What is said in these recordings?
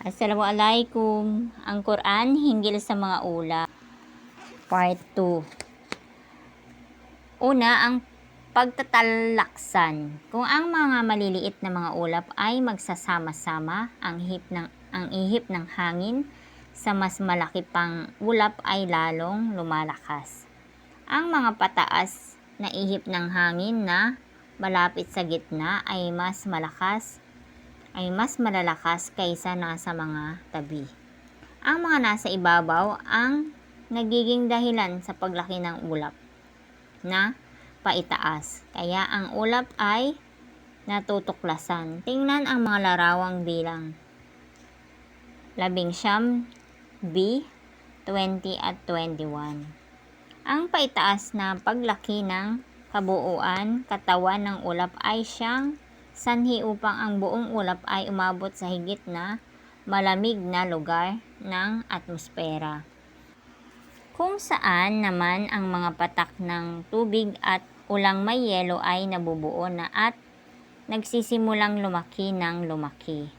Assalamualaikum. Ang Quran hinggil sa mga ulap. Part 2. Una, ang pagtatalaksan. Kung ang mga maliliit na mga ulap ay magsasama-sama, ang ihip ng ang ihip ng hangin sa mas malaki pang ulap ay lalong lumalakas. Ang mga pataas na ihip ng hangin na malapit sa gitna ay mas malakas ay mas malalakas kaysa nasa mga tabi. Ang mga nasa ibabaw ang nagiging dahilan sa paglaki ng ulap na paitaas. Kaya ang ulap ay natutuklasan. Tingnan ang mga larawang bilang labing siyam, B, 20 at 21. Ang paitaas na paglaki ng kabuuan, katawan ng ulap ay siyang sanhi upang ang buong ulap ay umabot sa higit na malamig na lugar ng atmosfera. Kung saan naman ang mga patak ng tubig at ulang may yelo ay nabubuo na at nagsisimulang lumaki ng lumaki.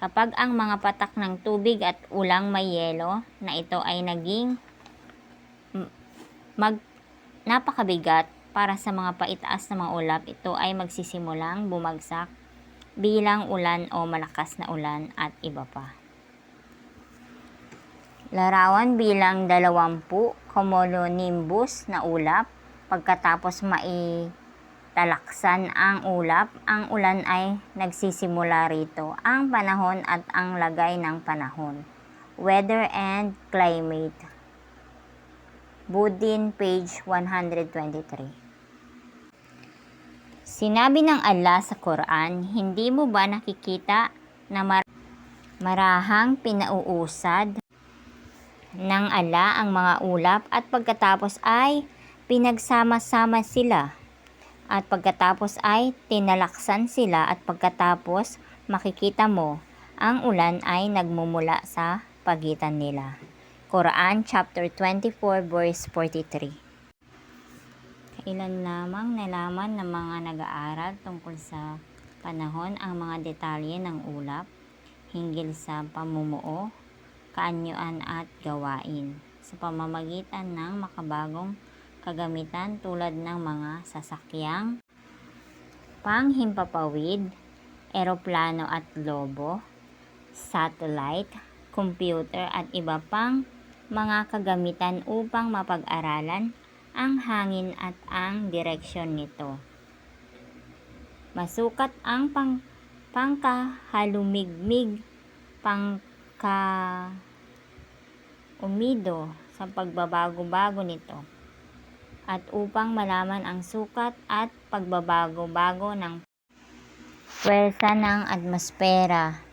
Kapag ang mga patak ng tubig at ulang may yelo na ito ay naging mag napakabigat para sa mga paitaas na mga ulap, ito ay magsisimulang bumagsak bilang ulan o malakas na ulan at iba pa. Larawan bilang 20 cumulonimbus na ulap. Pagkatapos maitalaksan ang ulap, ang ulan ay nagsisimula rito. Ang panahon at ang lagay ng panahon. Weather and climate. Budin, page 123. Sinabi ng Allah sa Quran, hindi mo ba nakikita na mar- marahang pinauusad ng ala ang mga ulap at pagkatapos ay pinagsama-sama sila at pagkatapos ay tinalaksan sila at pagkatapos makikita mo ang ulan ay nagmumula sa pagitan nila. Quran chapter 24 verse 43. Kailan lamang nalaman ng mga nag-aaral tungkol sa panahon ang mga detalye ng ulap hinggil sa pamumuo, kaanyuan at gawain sa pamamagitan ng makabagong kagamitan tulad ng mga sasakyang panghimpapawid, eroplano at lobo, satellite, computer at iba pang mga kagamitan upang mapag-aralan ang hangin at ang direksyon nito. Masukat ang pang pangkahalumigmig, pangka umido sa pagbabago-bago nito at upang malaman ang sukat at pagbabago-bago ng pwersa ng atmosfera